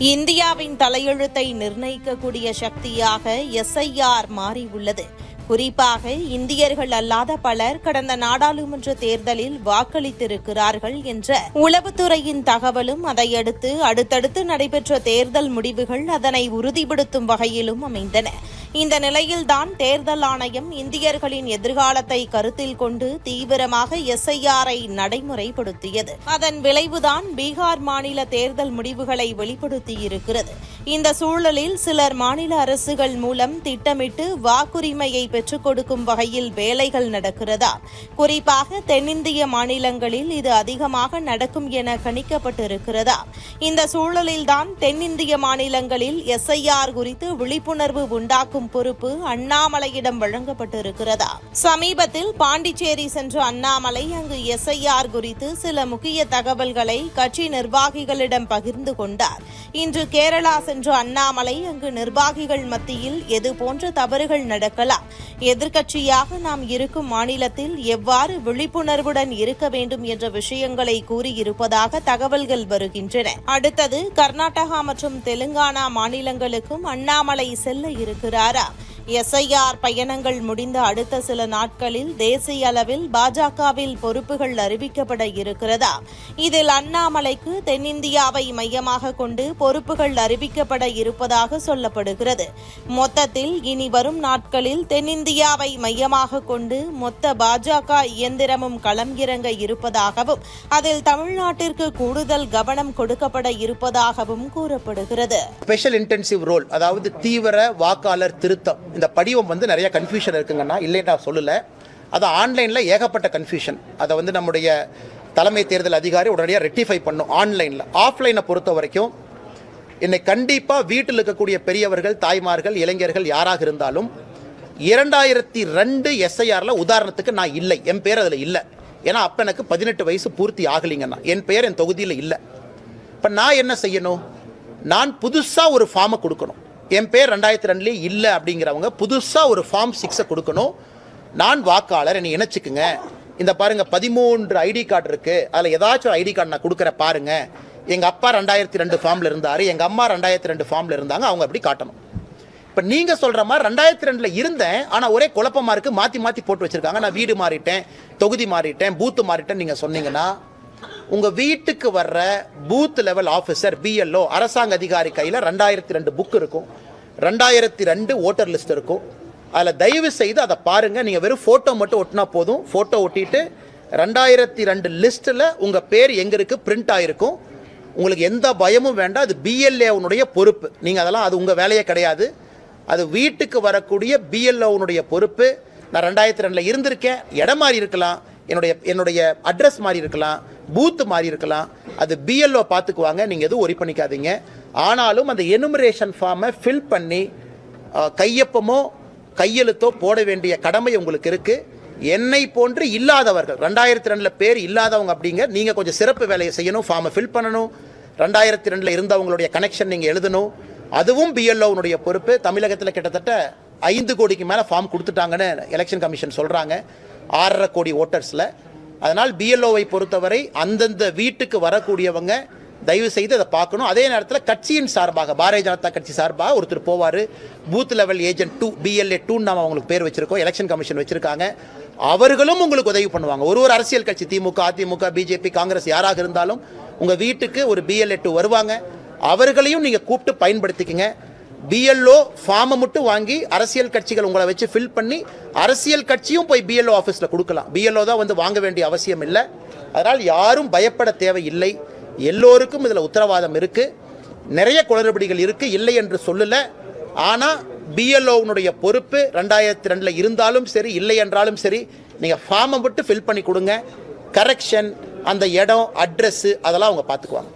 இந்தியாவின் தலையெழுத்தை நிர்ணயிக்கக்கூடிய சக்தியாக எஸ்ஐஆர் மாறியுள்ளது. குறிப்பாக இந்தியர்கள் அல்லாத பலர் கடந்த நாடாளுமன்ற தேர்தலில் வாக்களித்திருக்கிறார்கள் என்ற உளவுத்துறையின் தகவலும் அதையடுத்து அடுத்தடுத்து நடைபெற்ற தேர்தல் முடிவுகள் அதனை உறுதிப்படுத்தும் வகையிலும் அமைந்தன. இந்த நிலையில்தான் தேர்தல் ஆணையம் இந்தியர்களின் எதிர்காலத்தை கருத்தில் கொண்டு தீவிரமாக எஸ்ஐஆரை நடைமுறைப்படுத்தியது. அதன் விளைவுதான் பீகார் மாநில தேர்தல் முடிவுகளை வெளிப்படுத்தியிருக்கிறது. இந்த சூழலில் சிலர் மாநில அரசுகள் மூலம் திட்டமிட்டு வாக்குரிமையை பெற்றுக் கொடுக்கும் வகையில் வேலைகள் நடக்கிறதா? குறிப்பாக தென்னிந்திய மாநிலங்களில் இது அதிகமாக நடக்கும் என கணிக்கப்பட்டிருக்கிறதா? இந்த சூழலில்தான் தென்னிந்திய மாநிலங்களில் எஸ்ஐஆர் குறித்து விழிப்புணர்வு உண்டாக்கும் பொறுப்பு அண்ணாமலையிடம் வழங்கப்பட்டிருக்கிறதா? சமீபத்தில் பாண்டிச்சேரி சென்ற அண்ணாமலை அங்கு எஸ்ஐஆர் குறித்து சில முக்கிய தகவல்களை கட்சி நிர்வாகிகளிடம் பகிர்ந்து கொண்டார். இன்று கேரளா சென்ற அண்ணாமலை அங்கு நிர்வாகிகள் மத்தியில் எது போன்ற தவறுகள் நடக்கலாம். எதிர்க்கட்சியாக நாம் இருக்கும் மாநிலத்தில் எவ்வாறு விழிப்புணர்வுடன் இருக்க வேண்டும் என்ற விஷயங்களை கூறியிருப்பதாக தகவல்கள் வருகின்றன. அடுத்தது கர்நாடகா மற்றும் தெலுங்கானா மாநிலங்களுக்கும் அண்ணாமலை செல்ல இருக்கிறாரா? எஸ்ஐஆர் பயணங்கள் முடிந்த அடுத்த சில நாட்களில் தேசிய அளவில் பாஜகவில் பொறுப்புகள் அறிவிக்கப்பட இருக்கிறதா? இதில் அண்ணாமலைக்கு தென்னிந்தியாவை மையமாக கொண்டு பொறுப்புகள் அறிவிக்கப்பட இருப்பதாக சொல்லப்படுகிறது. மொத்தத்தில் இனி வரும் நாட்களில் தென்னிந்தியாவை மையமாக கொண்டு மொத்த பாஜக இயந்திரமும் களம் இறங்க இருப்பதாகவும் அதில் தமிழ்நாட்டிற்கு கூடுதல் கவனம் கொடுக்கப்பட இருப்பதாகவும் கூறப்படுகிறது. ஸ்பெஷல் இன்டென்சிவ் ரோல் அதாவது தீவிர வாக்காளர் திருத்தம். இந்த படிவம் வந்து நிறைய கன்ஃபியூஷன் இருக்குங்கண்ணா. இல்லைன்னு சொல்லலை. அது ஆன்லைனில் ஏகப்பட்ட கன்ஃபியூஷன் அதை வந்து நம்முடைய தலைமை தேர்தல் அதிகாரி உடனடியாக ரெக்டிஃபை பண்ணும் ஆன்லைனில் ஆஃப்லைனை பொறுத்த வரைக்கும் என்னை கண்டிப்பாக வீட்டில் இருக்கக்கூடிய பெரியவர்கள் தாய்மார்கள் இளைஞர்கள் யாராக இருந்தாலும் இரண்டாயிரத்தி ரெண்டு எஸ்ஐஆரில் உதாரணத்துக்கு நான் இல்லை. என் பேர் அதில் இல்லை. ஏன்னா அப்போ எனக்கு பதினெட்டு வயசு பூர்த்தி ஆகலைங்கண்ணா. என் பேர் என் தொகுதியில் இல்லை. இப்போ நான் என்ன செய்யணும்? நான் புதுசாக ஒரு ஃபார்மை கொடுக்கணும். என் பேர் ரெண்டாயிரத்தி ரெண்டுலேயே இல்லை அப்படிங்கிறவங்க புதுசாக ஒரு ஃபார்ம் சிக்ஸை கொடுக்கணும். நான் வாக்காளர் என்னை இணைச்சிக்குங்க. இந்த பாருங்கள் பதிமூன்று ஐடி கார்டு இருக்குது அதில் ஏதாச்சும் ஒரு ஐடி கார்டு நான் கொடுக்குறேன் பாருங்கள் எங்கள் அப்பா ரெண்டாயிரத்தி ரெண்டு ஃபார்மில் இருந்தார். எங்கள் அம்மா ரெண்டாயிரத்தி ரெண்டு ஃபார்மில் இருந்தாங்க. அவங்க அப்படி காட்டணும். இப்போ நீங்கள் சொல்கிற மாதிரி ரெண்டாயிரத்தி ரெண்டில் இருந்தேன். ஆனால் ஒரே குழப்பமாக இருக்குது மாற்றி மாற்றி போட்டு வச்சுருக்காங்க. நான் வீடு மாறிட்டேன் தொகுதி மாறிட்டேன் பூத்து மாறிட்டேன் நீங்கள் சொன்னீங்கன்னா உங்கள் வீட்டுக்கு வர்ற பூத் லெவல் ஆஃபீஸர் பிஎல்ஓ அரசாங்க அதிகாரி கையில் ரெண்டாயிரத்தி ரெண்டு புக் இருக்கும். ரெண்டாயிரத்தி ரெண்டு ஓட்டர் லிஸ்ட் இருக்கும். அதில் தயவு செய்து அதை பாருங்கள் நீங்கள் வெறும் ஃபோட்டோ மட்டும் ஒட்டினா போதும். ஃபோட்டோ ஒட்டிட்டு ரெண்டாயிரத்தி ரெண்டு லிஸ்ட்டில் உங்கள் பேர் எங்கே இருக்குது பிரிண்ட் ஆகிருக்கும் உங்களுக்கு எந்த பயமும் வேண்டாம். அது பிஎல்ஏவனுடைய பொறுப்பு. நீங்கள் அதெல்லாம் அது உங்கள் வேலையே கிடையாது. அது வீட்டுக்கு வரக்கூடிய பிஎல்ஓனுடைய பொறுப்பு. நான் ரெண்டாயிரத்தி ரெண்டில் இருந்திருக்கேன். இடம் மாறி இருக்கலாம். என்னுடைய என்னுடைய அட்ரஸ் மாறி இருக்கலாம் பூத் மாறி இருக்கலாம் அது பிஎல்ஓ பார்த்துக்குவாங்க நீங்கள் எதுவும் ஒரி பண்ணிக்காதீங்க. ஆனாலும் அந்த எனுமரேஷன் ஃபார்மை ஃபில் பண்ணி கையொப்பமோ கையெழுத்தோ போட வேண்டிய கடமை உங்களுக்கு இருக்குது என்னை போன்று இல்லாதவர்கள் ரெண்டாயிரத்தி ரெண்டில் பேர் இல்லாதவங்க அப்படிங்க நீங்கள் கொஞ்சம் சிறப்பு வேலையை செய்யணும் ஃபார்மை ஃபில் பண்ணணும். ரெண்டாயிரத்தி ரெண்டில் இருந்தவங்களுடைய கனெக்ஷன் நீங்கள் எழுதணும். அதுவும் பிஎல்ஓனுடைய பொறுப்பு. தமிழகத்தில் கிட்டத்தட்ட ஐந்து கோடிக்கு மேலே ஃபார்ம் கொடுத்துட்டாங்கன்னு எலெக்ஷன் கமிஷன் சொல்கிறாங்க ஆறரை கோடி ஓட்டர்ஸில் அதனால் பிஎல்ஓவை பொறுத்தவரை அந்தந்த வீட்டுக்கு வரக்கூடியவங்க தயவு செய்து அதை பார்க்கணும். அதே நேரத்தில் கட்சியின் சார்பாக பாரதிய ஜனதா கட்சி சார்பாக ஒருத்தர் போவார். Booth level agent two BLA டூன்னு நம்ம அவங்களுக்கு பேர் வச்சுருக்கோம். எலெக்ஷன் கமிஷன் வச்சுருக்காங்க. அவர்களும் உங்களுக்கு உதவி பண்ணுவாங்க. ஒரு ஒரு அரசியல் கட்சி திமுக அதிமுக பிஜேபி காங்கிரஸ் யாராக இருந்தாலும் உங்கள் வீட்டுக்கு ஒரு பிஎல்ஏ டூ வருவாங்க. அவர்களையும் நீங்கள் கூப்பிட்டு பயன்படுத்திக்கங்க. பிஎல்ஓ ஃபார்மை மட்டும் வாங்கி அரசியல் கட்சிகள் உங்களை வச்சு ஃபில் பண்ணி அரசியல் கட்சியும் போய் பிஎல்ஓ ஆஃபீஸில் கொடுக்கலாம். பிஎல்ஓ தான் வந்து வாங்க வேண்டிய அவசியம் இல்லை. அதனால் யாரும் பயப்பட தேவையில்லை. எல்லோருக்கும் இதில் உத்தரவாதம் இருக்குது நிறைய குளறுபடிகள் இருக்குது இல்லை என்று சொல்லலை. ஆனால் பிஎல்ஓனுடைய பொறுப்பு ரெண்டாயிரத்தி ரெண்டில் இருந்தாலும் சரி இல்லை என்றாலும் சரி நீங்கள் ஃபார்மை மட்டும் ஃபில் பண்ணி கொடுங்க. கரெக்ஷன் அந்த இடம் அட்ரஸ்ஸு அதெல்லாம் அவங்க பார்த்துக்குவாங்க.